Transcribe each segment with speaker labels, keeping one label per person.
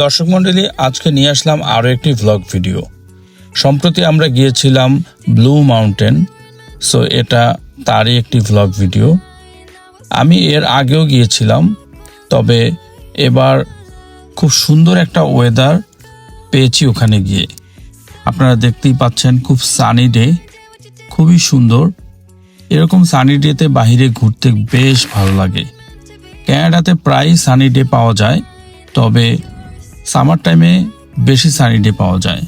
Speaker 1: দর্শক মণ্ডলী, আজকে নিয়ে আসলাম আরও একটি ভ্লগ ভিডিও সম্প্রতি আমরা গিয়েছিলাম ব্লু মাউন্টেন সো এটা তারই একটি ভ্লগ ভিডিও আমি এর আগেও গিয়েছিলাম, তবে এবার খুব সুন্দর একটা ওয়েদার পেয়েছি ওখানে গিয়ে। আপনারা দেখতেই পাচ্ছেন খুব সানি ডে খুবই সুন্দর। এরকম সানি ডেতে বাহিরে ঘুরতে বেশ ভালো লাগে। ক্যানাডাতে প্রায় সানি ডে পাওয়া যায়, তবে সামার টাইমে বেশি সানি ডে পাওয়া যায়।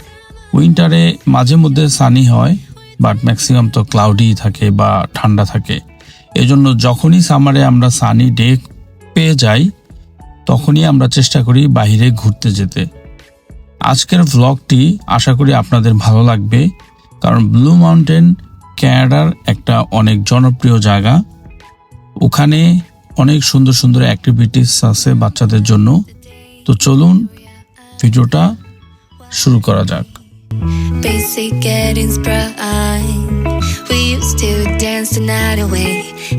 Speaker 1: উইন্টারে মাঝে মধ্যে সানি হয় বাট ম্যাক্সিমাম তো ক্লাউডি থাকে বা ঠান্ডা থাকে। এজন্য যখনই সামারে আমরা সানি ডে পেয়ে যাই, তখনই আমরা চেষ্টা করি বাইরে ঘুরতে যেতে। আজকের ভ্লগটি আশা করি আপনাদের ভালো লাগবে, কারণ ব্লু মাউন্টেন ক্যানাডার একটা অনেক জনপ্রিয় জায়গা। ওখানে অনেক সুন্দর সুন্দর অ্যাক্টিভিটিস আছে বাচ্চাদের জন্য। তো চলুন ভিডিওটা শুরু করা যাক
Speaker 2: Basic getting's bright. We used to dance the night away,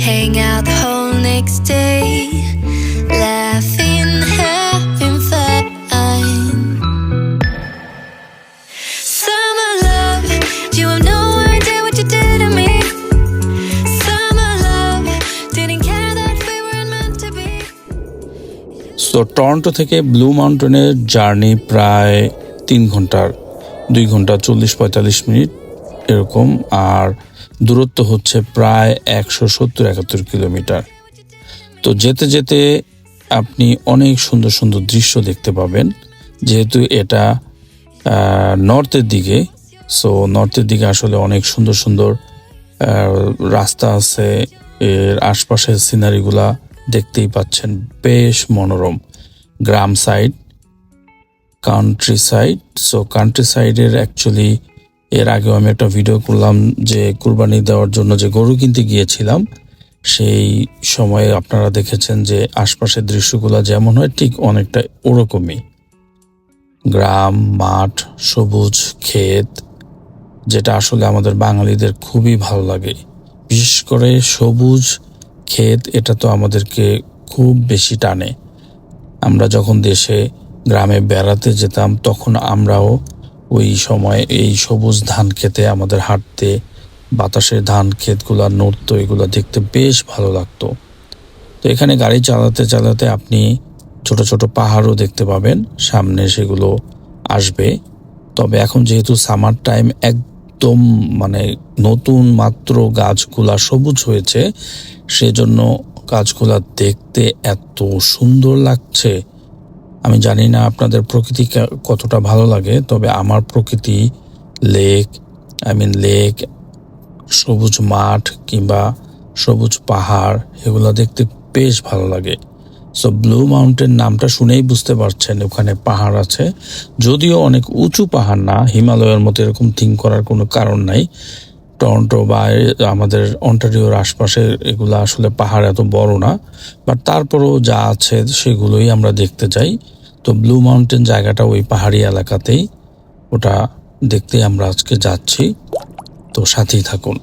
Speaker 2: hang out the whole next day, laughing,
Speaker 1: so Toronto থেকে ব্লু মাউন্টেনের জার্নি প্রায় তিন ঘণ্টার দুই ঘণ্টা চল্লিশ পঁয়তাল্লিশ মিনিট এরকম। আর দূরত্ব হচ্ছে প্রায় একশো সত্তর একাত্তর কিলোমিটার। তো যেতে যেতে আপনি অনেক সুন্দর সুন্দর দৃশ্য দেখতে পাবেন। যেহেতু এটা নর্থের দিকে সো নর্থের দিকে আসলে অনেক সুন্দর সুন্দর রাস্তা আছে। এর আশপাশের সিনারিগুলা দেখতেই পাচ্ছেন, বেশ মনোরম। গ্রাম side country side so country সাইডের অ্যাকচুয়ালি এর আগেও আমি একটা ভিডিও করলাম যে কুরবানি দেওয়ার জন্য যে গরু কিনতে গিয়েছিলাম, সেই সময়ে আপনারা দেখেছেন যে আশপাশের দৃশ্যগুলো যেমন হয়, ঠিক অনেকটা ওরকমই। গ্রাম, মাঠ, সবুজ, ক্ষেত, যেটা আসলে আমাদের বাঙালিদের খুবই ভালো লাগে। বিশেষ করে সবুজ ক্ষেত, এটা তো আমাদেরকে খুব বেশি টানে। আমরা যখন দেশে, গ্রামে বেড়াতে যেতাম, তখন আমরাও ওই সময় এই সবুজ ধান খেতে, আমাদের হাঁটতে বাতাসে ধান ক্ষেতগুলো, নড়তো, এগুলো দেখতে বেশ ভালো লাগতো। তো এখানে গাড়ি চালাতে চালাতে আপনি ছোট ছোট পাহাড়ও দেখতে পাবেন, সামনে সেগুলো আসবে। তবে এখন যেহেতু সামার টাইম একদম মানে নতুন মাত্র গাছগুলা সবুজ হয়েছে, সেজন্য গাছগুলা দেখতে এত সুন্দর লাগছে। আমি জানি না আপনাদের প্রকৃতি কতটা ভালো লাগে, তবে আমার প্রকৃতি লেক আই মিন লেক সবুজ মাঠ কিংবা সবুজ পাহাড়, এগুলো দেখতে বেশ ভালো লাগে। সো ব্লু মাউন্টেন নামটা শুনেই বুঝতে পারছেন, ওখানে পাহাড় আছে। যদিও অনেক উঁচু পাহাড় না, হিমালয়ের মতো এরকম থিঙ্ক করার কোনো কারণ নাই। টরন্টো বা আমাদের অন্টারিওর আশপাশে এগুলো আসলে পাহাড় এত বড় না বাট তারপরেও যা আছে সেগুলোই আমরা দেখতে যাই তো ব্লু মাউন্টেন জায়গাটা ওই পাহাড়ি এলাকাতেই, ওটা দেখতে আমরা আজকে যাচ্ছি। তো, সাথেই থাকুন।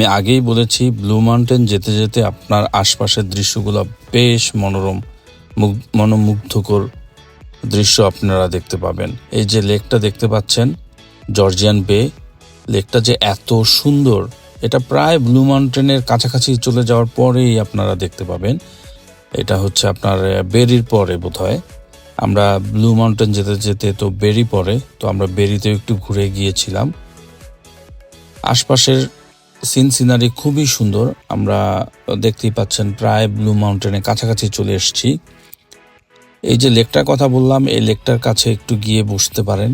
Speaker 1: আমি আগেই বলেছি ব্লু মাউন্টেন যেতে যেতে আপনার আশপাশের দৃশ্যগুলো বেশ মনোরম, মুগ- মনোমুগ্ধকর দৃশ্য আপনারা দেখতে পাবেন। এই যে লেকটা দেখতে পাচ্ছেন জর্জিয়ান বে লেকটা যে এত সুন্দর, এটা প্রায় ব্লু মাউন্টেনের কাছাকাছি চলে যাওয়ার পরেই আপনারা দেখতে পাবেন। এটা হচ্ছে আপনার বেরির পরে বোধ হয় আমরা ব্লু মাউন্টেন যেতে যেতে তো বেরি পরে, তো আমরা বেরিতেও একটু ঘুরে গিয়েছিলাম। আশপাশের সিন সিনারি খুবই সুন্দর। আমরা দেখতেই পাচ্ছেন প্রায় ব্লু মাউন্টেনের কাছাকাছি চলে এসেছি। এই যে লেকটার কথা বললাম, এই লেকটার কাছে একটু গিয়ে বসতে পারেন।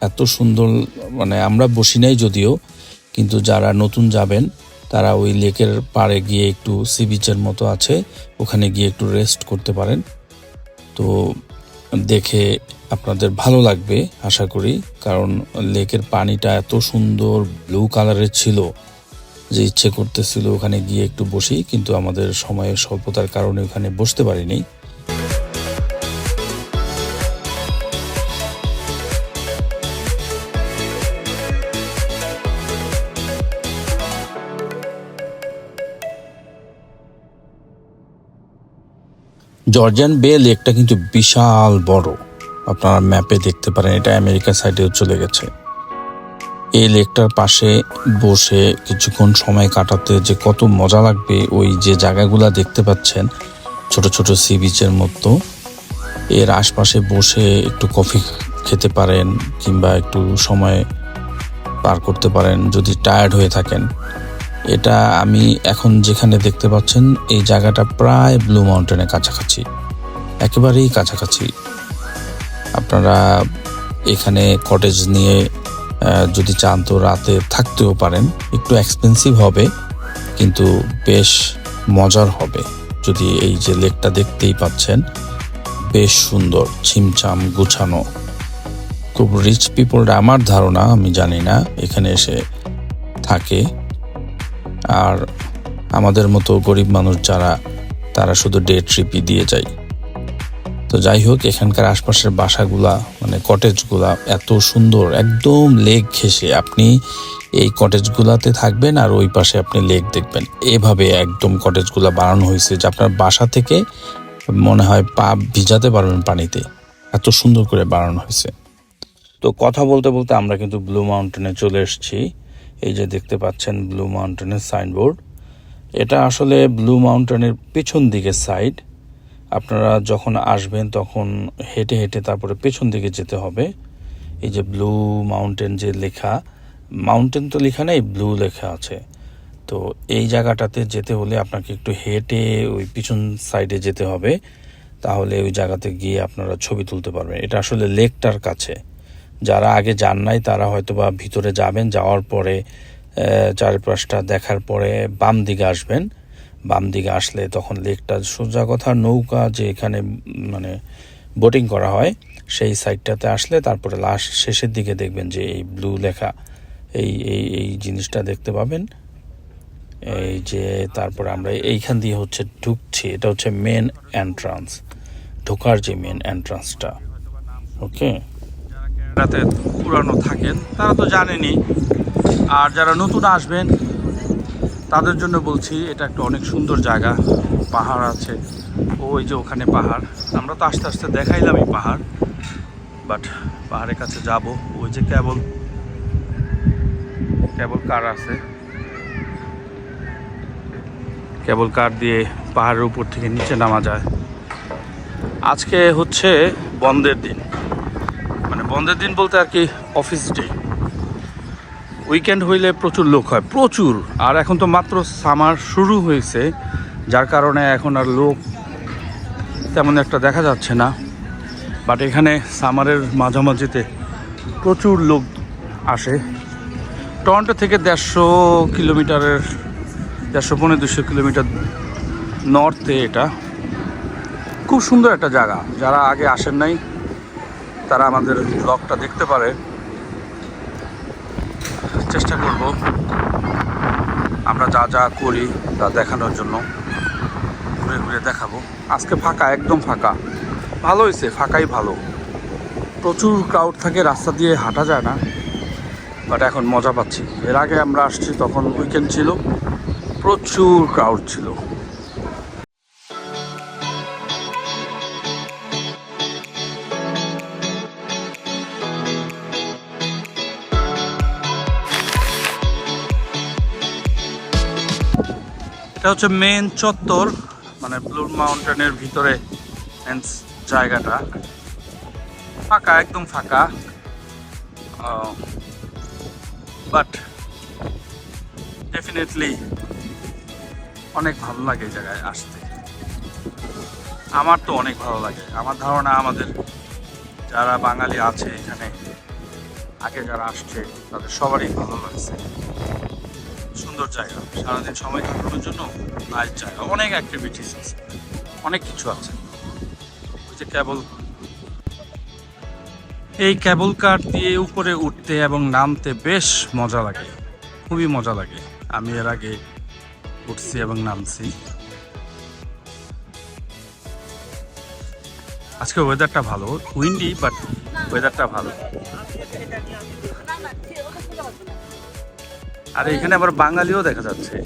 Speaker 1: এত সুন্দর মানে আমরা বসি নাই যদিও, কিন্তু যারা নতুন যাবেন, তারা ওই লেকের পাড়ে গিয়ে একটু সি বিচের মতো আছে, ওখানে গিয়ে একটু রেস্ট করতে পারেন। তো দেখে আপনাদের ভালো লাগবে, আশা করি, কারণ লেকের পানিটা এত সুন্দর, ব্লু কালারের ছিল। যে ইচ্ছে করতেছিল ওখানে গিয়ে একটু বসি, কিন্তু আমাদের সময়ের স্বল্পতার কারণে ওখানে বসতে পারিনি। জর্জিয়ান বে লেকটা কিন্তু বিশাল বড়। আপনারা ম্যাপে দেখতে পারেন, এটা আমেরিকা সাইডেও চলে গেছে। এই লেকটার পাশে বসে কিছুক্ষণ সময় কাটাতে যে কত মজা লাগবে ওই যে জায়গাগুলা দেখতে পাচ্ছেন, ছোট ছোট সি বিচের মতো। এর আশপাশে বসে একটু কফি খেতে পারেন কিংবা একটু সময় পার করতে পারেন যদি টায়ার্ড হয়ে থাকেন। এটা আমি এখন যেখানে দেখতে পাচ্ছেন, এই জায়গাটা প্রায় ব্লু মাউন্টেনের কাছাকাছি। একেবারেই কাছাকাছি। আপনারা এখানে কটেজ নিয়ে যদি চান তো রাতে থাকতেও পারেন। একটু এক্সপেন্সিভ হবে, কিন্তু বেশ মজার হবে। যদি এই যে লেকটা দেখতেই পাচ্ছেন, বেশ সুন্দর, ছিমছাম, গুছানো। খুব রিচ পিপলরা আমার ধারণা, আমি জানি না, এখানে এসে থাকে। আর আমাদের মতো গরিব মানুষ যারা, তারা শুধু ডে ট্রিপই দিয়ে যায়। তো যাই হোক, এখানকার আশপাশের বাসাগুলা মানে কটেজগুলা এত সুন্দর, একদম লেক ঘেসে আপনি এই কটেজগুলাতে থাকবেন আর ওই পাশে আপনি লেক দেখবেন। এভাবে একদম কটেজগুলা বানানো হয়েছে যে আপনার বাসা থেকে মনে হয় পা ভিজাতে পারবেন পানিতে। এত সুন্দর করে বানানো হয়েছে। তো কথা বলতে বলতে আমরা কিন্তু ব্লু মাউন্টেনে চলে এসেছি। এই যে দেখতে পাচ্ছেন ব্লু মাউন্টেনের সাইনবোর্ড এটা আসলে ব্লু মাউন্টেনের পেছন দিকের সাইড আপনারা যখন আসবেন, তখন হেঁটে হেঁটে তারপরে পেছন দিকে যেতে হবে। এই যে ব্লু মাউন্টেন যে লেখা, মাউন্টেন তো লেখা নেই, ব্লু লেখা আছে। তো এই জায়গাটাতে যেতে হলে আপনাকে একটু হেঁটে ওই পিছন সাইডে যেতে হবে। তাহলে ওই জায়গাতে গিয়ে আপনারা ছবি তুলতে পারবেন। এটা আসলে লেকটার কাছে। যারা আগে যান নাই, তারা হয়তো বা ভিতরে যাবেন, যাওয়ার পরে চারপাশটা দেখার পরে বাম দিকে আসবেন। বাম দিকে আসলে তখন লেকটা সোজা কথা, নৌকা যে এখানে মানে বোটিং করা হয়, সেই সাইডটাতে আসলে তারপরে লাস্ট শেষের দিকে দেখবেন যে এই ব্লু লেখা, এই এই এই জিনিসটা দেখতে পাবেন। এই যে তারপরে আমরা এইখান দিয়ে হচ্ছে ঢুকছি, এটা হচ্ছে মেন এন্ট্রান্স ঢোকার যে মেন এন্ট্রান্সটা ওকে? পুরানো থাকেন, তারা তো জানেনই। আর যারা নতুন আসবেন তাদের জন্য বলছি, এটা একটা অনেক সুন্দর জায়গা। পাহাড় আছে। ওই যে ওখানে পাহাড়। আমরা তো আস্তে আস্তে দেখাইলাম এই পাহাড় বাট পাহাড়ের কাছে যাব। ওই যে কেবল কেবল কার আছে? কেবল কার দিয়ে পাহাড়ের উপর থেকে নিচে নামা যায়। আজকে হচ্ছে বন্ধের দিন। মানে বন্ধের দিন বলতে আর কি অফিস ডে উইকেন্ড হইলে প্রচুর লোক হয়, প্রচুর। আর এখন তো মাত্র সামার শুরু হয়েছে, যার কারণে এখন আর লোক তেমন একটা দেখা যাচ্ছে না। বাট এখানে সামারের মাঝামাঝিতে প্রচুর লোক আসে। টরন্টো থেকে দেড়শো কিলোমিটারের, দেড়শো পনেরো দুশো কিলোমিটার নর্থে এটা। খুব সুন্দর একটা জায়গা। যারা আগে আসেন নাই, তারা আমাদের ব্লগটা দেখতে পারে। চেষ্টা করব। আমরা যা যা করি তা দেখানোর জন্য। ঘুরে ঘুরে দেখাবো। আজকে ফাঁকা, একদম ফাঁকা। ভালো হয়েছে ফাঁকাই ভালো। প্রচুর ক্রাউড থাকে, রাস্তা দিয়ে হাঁটা যায় না। বাট এখন মজা পাচ্ছি। এর আগে আমরা আসছি তখন উইকেন্ড ছিল। প্রচুর ক্রাউড ছিল। এটা হচ্ছে মেন চত্বর মানে ব্লু মাউন্টেনের ভিতরে জায়গাটা। ফাঁকা, একদম ফাঁকা। বাট ডেফিনেটলি অনেক ভালো লাগে এই জায়গায় আসতে। আমার তো অনেক ভালো লাগে। আমার ধারণা আমাদের যারা বাঙালি আছে এখানে, আগে যারা আসছে, তাদের সবারই ভালো লাগছে। সুন্দর জায়গা। সারাদিন সময় কাটানোর জন্য নাইস জায়গা। অনেক অ্যাক্টিভিটিস আছে। অনেক কিছু আছে। ওই যে কেবল এই কেবল কার দিয়ে উপরে উঠতে এবং নামতে বেশ মজা লাগে। খুবই মজা লাগে। আমি এর আগে উঠছি এবং নামছি। আজকে ওয়েদারটা ভালো। উইন্ডি বাট ওয়েদারটা ভালো। আর এখানে আবার বাঙালিও দেখা যাচ্ছে।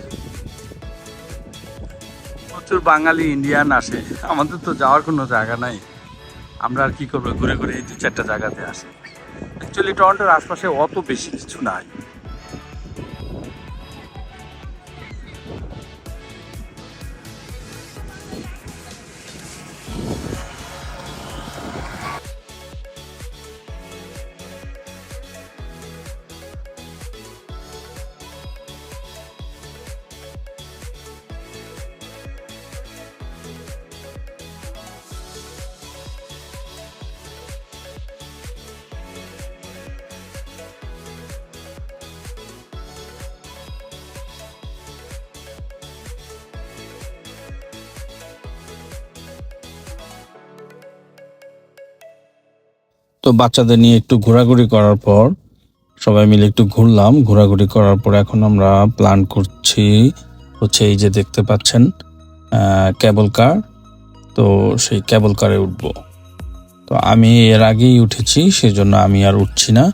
Speaker 1: প্রচুর বাঙালি ইন্ডিয়ান আসে। আমাদের তো যাওয়ার কোনো জায়গা নাই। আমরা আর কী করব? ঘুরে ঘুরে এই দু চারটা জায়গাতে আসে। অ্যাকচুয়ালি টরন্টোর আশপাশে অত বেশি কিছু নাই। তো বাচ্চাদের নিয়ে একটু ঘোরাঘুরি করার পর সবাই মিলে একটু ঘুরলাম। ঘোরাঘুরি করার পর এখন আমরা প্ল্যান করছি হচ্ছে এই যে দেখতে পাচ্ছেন কেবল কার তো সেই কেবল কারে উঠবো। তো আমি এর আগেই উঠেছি, সেজন্য আমি আর উঠছি না।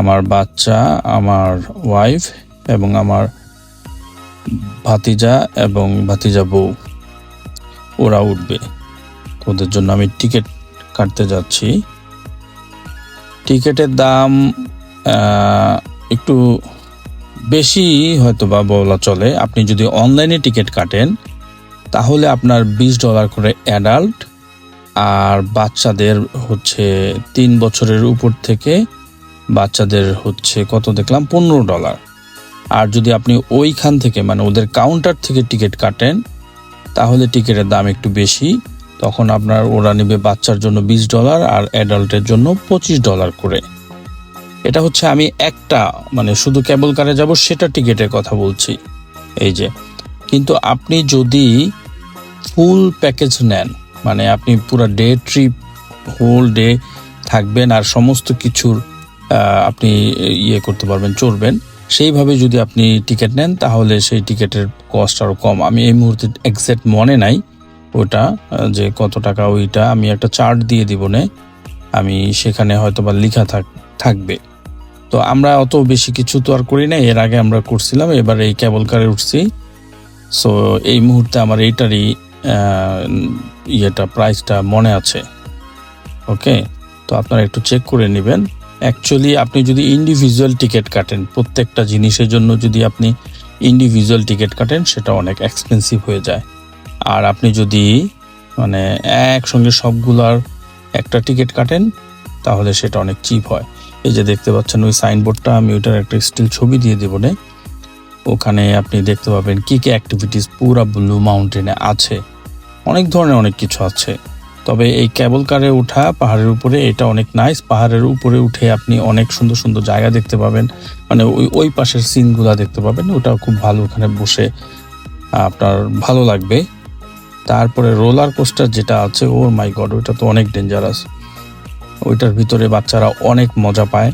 Speaker 1: আমার বাচ্চা, আমার ওয়াইফ এবং আমার ভাতিজা এবং ভাতিজা বউ, ওরা উঠবে। ওদের জন্য আমি টিকিট কাটতে যাচ্ছি। টিকিটের দাম একটু বেশি হয়তো বা বলা চলে। আপনি যদি অনলাইনে টিকিট কাটেন, তাহলে আপনার বিশ ডলার করে অ্যাডাল্ট, আর বাচ্চাদের হচ্ছে তিন বছরের উপর থেকে বাচ্চাদের হচ্ছে কত দেখলাম? পনেরো ডলার। আর যদি আপনি ওইখান থেকে মানে ওদের কাউন্টার থেকে টিকিট কাটেন, তাহলে টিকিটের দাম একটু বেশি। তখন আপনার ওরা নেবে বাচ্চার জন্য বিশ ডলার আর অ্যাডাল্টের জন্য পঁচিশ ডলার করে। এটা হচ্ছে আমি একটা মানে শুধু কেবল কারে যাব, সেটা টিকিটের কথা বলছি। এই যে, কিন্তু আপনি যদি ফুল প্যাকেজ নেন মানে আপনি পুরো ডে ট্রিপ হোল ডে থাকবেন আর সমস্ত কিছুর আপনি ইয়ে করতে পারবেন, চড়বেন, সেইভাবে যদি আপনি টিকিট নেন, তাহলে সেই টিকিটের কস্ট আরও কম। আমি এই মুহূর্তে এক্সাক্ট মনে নাই ওটা, যে কত টাকা ওইটা আমি একটা চার্ট দিয়ে দিব নে, আমি সেখানে হয়তো বা লেখা থাক, থাকবে। তো আমরা অত বেশি কিছু তো আর করি না এর আগে আমরা করছিলাম, এবার এই কেবল কারে উঠছি। সো এই মুহূর্তে আমার এইটারই ইয়েটা প্রাইসটা মনে আছে। ওকে তো আপনারা একটু চেক করে নেবেন। অ্যাকচুয়ালি আপনি যদি ইন্ডিভিজুয়াল টিকিট কাটেন, প্রত্যেকটা জিনিসের জন্য যদি আপনি ইন্ডিভিজুয়াল টিকিট কাটেন, সেটা অনেক এক্সপেন্সিভ হয়ে যায়। আর আপনি যদি মানে একসঙ্গে সবগুলার একটা টিকিট কাটেন, তাহলে সেটা অনেক চিপ হয়। এই যে দেখতে পাচ্ছেন, ওই সাইনবোর্ডটা আমি ওইটার একটা স্টিল ছবি দিয়ে দেবো নে। ওখানে আপনি দেখতে পাবেন কী কী অ্যাক্টিভিটিস পুরা ব্লু মাউন্টেনে আছে। অনেক ধরনের অনেক কিছু আছে। তবে এই ক্যাবল কারে ওঠা পাহাড়ের উপরে, এটা অনেক নাইস পাহাড়ের উপরে উঠে আপনি অনেক সুন্দর সুন্দর জায়গা দেখতে পাবেন। মানে ওই ওই পাশের সিনগুলা দেখতে পাবেন। ওটা খুব ভালো ওখানে বসে, আপনার ভালো লাগবে। তারপরে রোলার কোস্টার যেটা আছে, ও মাই গড, ওইটা তো অনেক ডেঞ্জারাস ওইটার ভিতরে বাচ্চারা অনেক মজা পায়।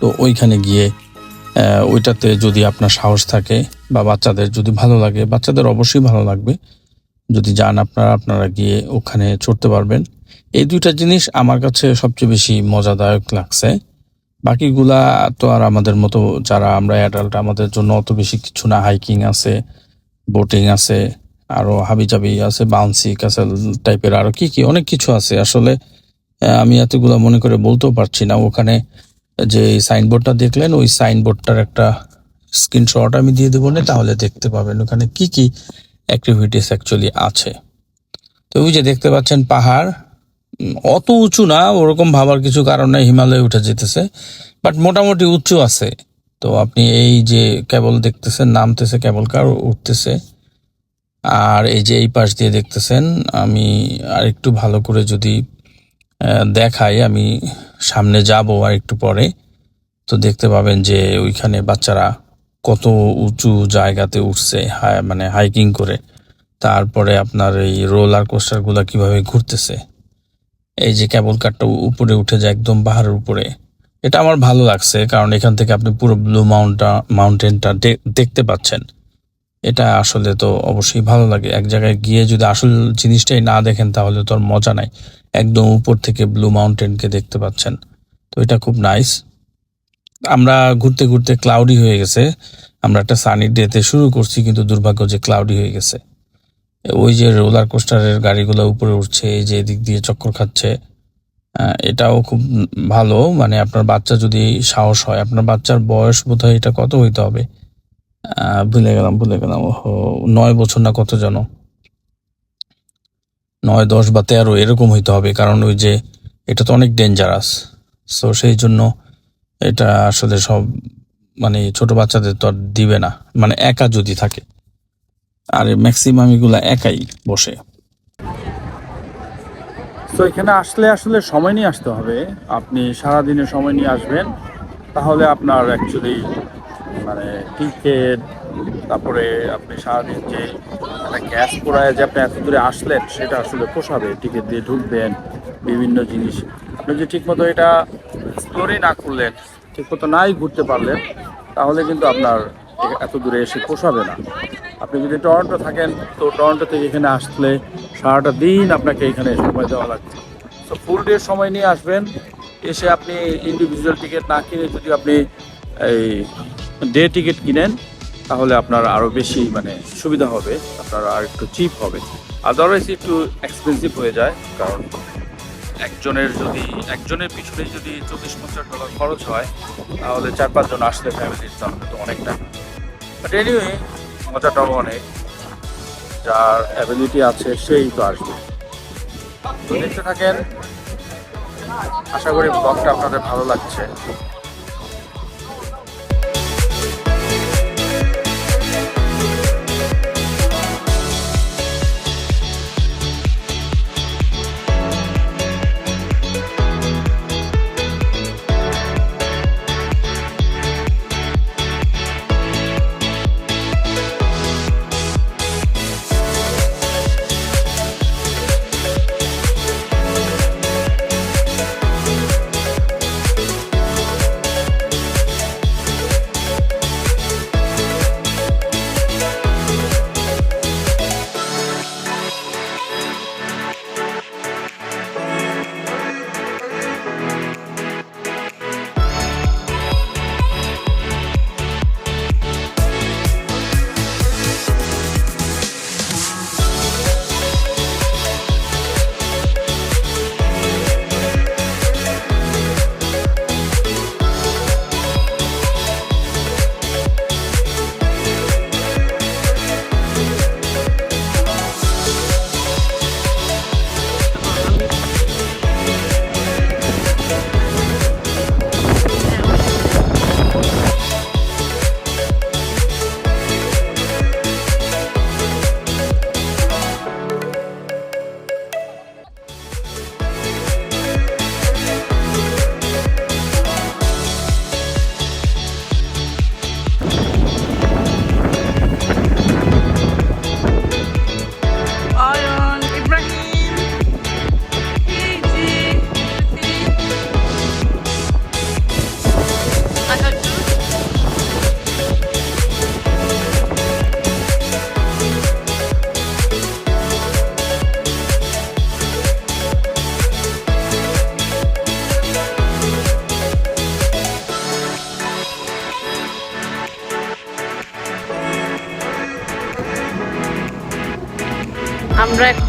Speaker 1: তো ওইখানে গিয়ে ওইটাতে যদি আপনার সাহস থাকে বা বাচ্চাদের যদি ভালো লাগে, বাচ্চাদের অবশ্যই ভালো লাগবে। যদি যান আপনারা আপনারা গিয়ে ওখানে চড়তে পারবেন। এই দুইটা জিনিস আমার কাছে সবচেয়ে বেশি মজাদায়ক লাগছে। বাকিগুলা তো আর আমাদের মতো যারা আমরা অ্যাডাল্ট আমাদের জন্য অত বেশি কিছু না। হাইকিং আছে বোটিং আছে আরও হাবিজাবি আছে বাউন্সি ক্যাসেল টাইপের আরও কি কি, অনেক কিছু আছে। আসলে আমি এতগুলা মনে করে বলতেও পারছি না। ওখানে যে সাইনবোর্ডটা দেখলেন, ওই সাইনবোর্ডটার একটা স্ক্রিনশট আমি দিয়ে দেবো না, তাহলে দেখতে পাবেন ওখানে কি কি অ্যাক্টিভিটিস অ্যাকচুয়ালি আছে। তো ওই যে দেখতে পাচ্ছেন পাহাড় অত উঁচু না, ওরকম ভাবার কিছু কারণ হিমালয়ে উঠে যেতেছে বাট মোটামুটি উঁচু আছে। তো আপনি এই যে কেবল দেখতেছেন, নামতেছে, কেবল কার উঠতেছে আর এই যে এই পাশ দিয়ে দেখতেছেন, আমি আর একটু ভালো করে যদি দেখাই, আমি সামনে যাব আর একটু পরে, তো দেখতে পাবেন যে ওইখানে বাচ্চারা কত উঁচু জায়গাতে উঠছে মানে হাইকিং করে। তারপরে আপনার এই রোলার কোস্টারগুলো কীভাবে ঘুরতেছে। এই যে কেবল কারটা উপরে উঠে যায়, একদম পাহাড়ের উপরে। এটা আমার ভালো লাগছে, কারণ এখান থেকে আপনি পুরো ব্লু মাউন্টা মাউন্টেনটা দেখতে পাচ্ছেন। এটা আসলে তো অবশ্যই ভালো লাগে। এক জায়গায় গিয়ে যদি আসল জিনিসটাই না দেখেন, তাহলে তো আর মজা নাই। একদম উপর থেকে ব্লু মাউন্টেনকে দেখতে পাচ্ছেন। তো এটা খুব নাইস আমরা ঘুরতে ঘুরতে ক্লাউডি হয়ে গেছে। আমরা একটা সানি ডেতে শুরু করছি, কিন্তু দুর্ভাগ্য যে ক্লাউডি হয়ে গেছে। ওই যে রোলার কোস্টারের গাড়িগুলো উপরে উঠছে, এই যে এদিক দিয়ে চক্কর খাচ্ছে। এটাও খুব ভালো। মানে আপনার বাচ্চা যদি সাহস হয়, আপনার বাচ্চার বয়স বোধহয় এটা কত হইতে হবে? ভুলে গেলাম ভুলে গেলাম। ওহো, নয় বছর না কত জানো? নয় দশ বা তেরো এরকম হইতে হবে কারণ ওই যে এটা তো অনেক ডেঞ্জারাস সো সেই জন্য এটা আসলে সব মানে ছোট বাচ্চাদের তো আর দিবে না। মানে একা যদি থাকে। আর ম্যাক্সিমাম এগুলা একাই বসে।
Speaker 3: তো এখানে আসলে আসলে সময় নিয়ে আসতে হবে। আপনি সারাদিনে সময় নিয়ে আসবেন। তাহলে আপনার অ্যাকচুয়ালি মানে টিকিট তারপরে আপনি সারাদিন যে গ্যাস পোড়ায় যে আপনি এত দূরে আসলেন, সেটা আসলে পোষাবে, টিকিট দিয়ে ঢুকবেন, বিভিন্ন জিনিস। আপনি যে ঠিকমতো এটা এক্সপ্লোরই না করলেন, ঠিকমতো নাই ঘুরতে পারলেন, তাহলে কিন্তু আপনার এত দূরে এসে পোষাবে না। আপনি যদি টরন্টো থাকেন, তো টরন্টো থেকে এখানে আসলে সারাটা দিন আপনাকে এখানে সময় দেওয়া লাগবে। তো ফুল ডে সময় নিয়ে আসবেন, এসে আপনি ইন্ডিভিজুয়াল টিকিট না কিনে যদি আপনি এই ডে টিকিট কিনেন, তাহলে আপনার আরও বেশি মানে সুবিধা হবে, আপনার আর একটু চিপ হবে। আদারওয়াইজ একটু এক্সপেন্সিভ হয়ে যায়, কারণ একজনের যদি, একজনের পিছনে যদি চল্লিশ পঞ্চাশ ডলার খরচ হয়, তাহলে চার পাঁচজন আসলে ফ্যামিলির তাহলে তো অনেক টাকা। বাট এনিওয়ে মজাটাও অনেক। যার অ্যাবিলিটি আছে, সেই তো আসবে। তো দেখতে থাকেন, আশা করি ব্লগটা আপনাদের ভালো লাগছে।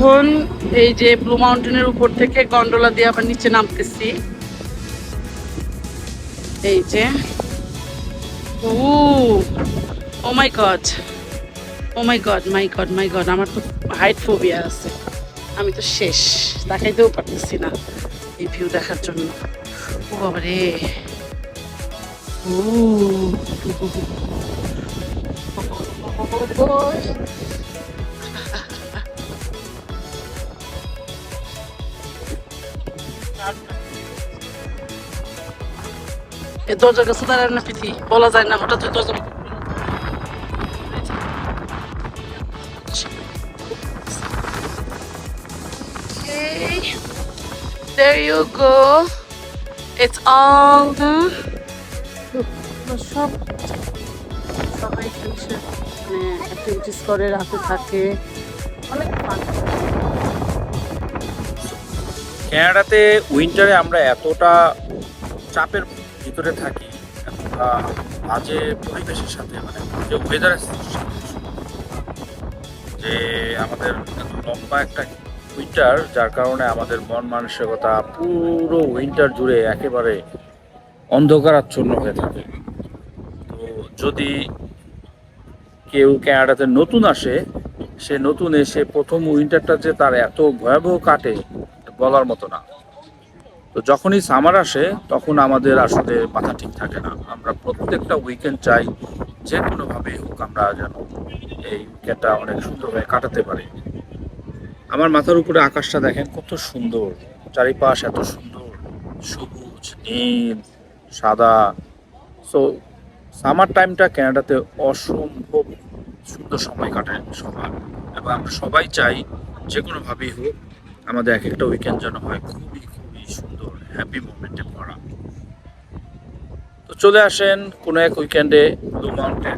Speaker 4: এখন এই যে ব্লু মাউন্টেনের উপর থেকে গন্ডোলা দিয়ে আবার নিচে নামতেছি। এই যে। Oh O my god. Oh my god my god my god, আমার তো হাইট ফোবিয়া আছে। আমি তো শেষ, দেখাইতেও পারতেছি না এই ভিউ দেখার জন্য। ও বাবা রে। এই দরজার কাছে দাঁড়ায় না পিথি বলা যায় না হঠাৎ দরজা Okay. There you go. It's all done. সব সবাই মানে অ্যাক্টিভিটিস করে রাতে থাকে অনেক।
Speaker 1: ক্যানাডাতে উইন্টারে আমরা এতটা চাপের ভিতরে থাকি বাজে পরিবেশের সাথে মানে যে ওয়েদারের যে আমাদের লম্বা একটা উইন্টার যার কারণে আমাদের মন মানসিকতা পুরো উইন্টার জুড়ে একেবারে অন্ধকারাচ্ছন্ন হয়ে থাকে। তো যদি কেউ ক্যানাডাতে নতুন আসে, সে নতুন এসে প্রথম উইন্টারটা যে তার এত ভয়াবহ কাটে, বলার মতো না। তো যখনই সামার আসে, তখন আমাদের আসলে মাথা ঠিক থাকে না। আমরা প্রত্যেকটা উইকেন্ড চাই যে কোনোভাবে হোক আমরা যেন এই উইকেন্ডটা অনেক সুন্দরভাবে কাটাতে পারি। আমার মাথার উপরে আকাশটা দেখেন কত সুন্দর। চারিপাশ এত সুন্দর। সবুজ, নীল, সাদা। সো সামার টাইমটা ক্যানাডাতে অসম্ভব সুন্দর সময় কাটায় সবার। এবং আমরা সবাই চাই যে কোনোভাবেই হোক আমাদের এক একটা উইকেন্ড যেন হয় খুবই হ্যাপি মোমেন্টে ভরা তো চলে আসেন কোনো এক উইকেন্ডে ব্লু মাউন্টেন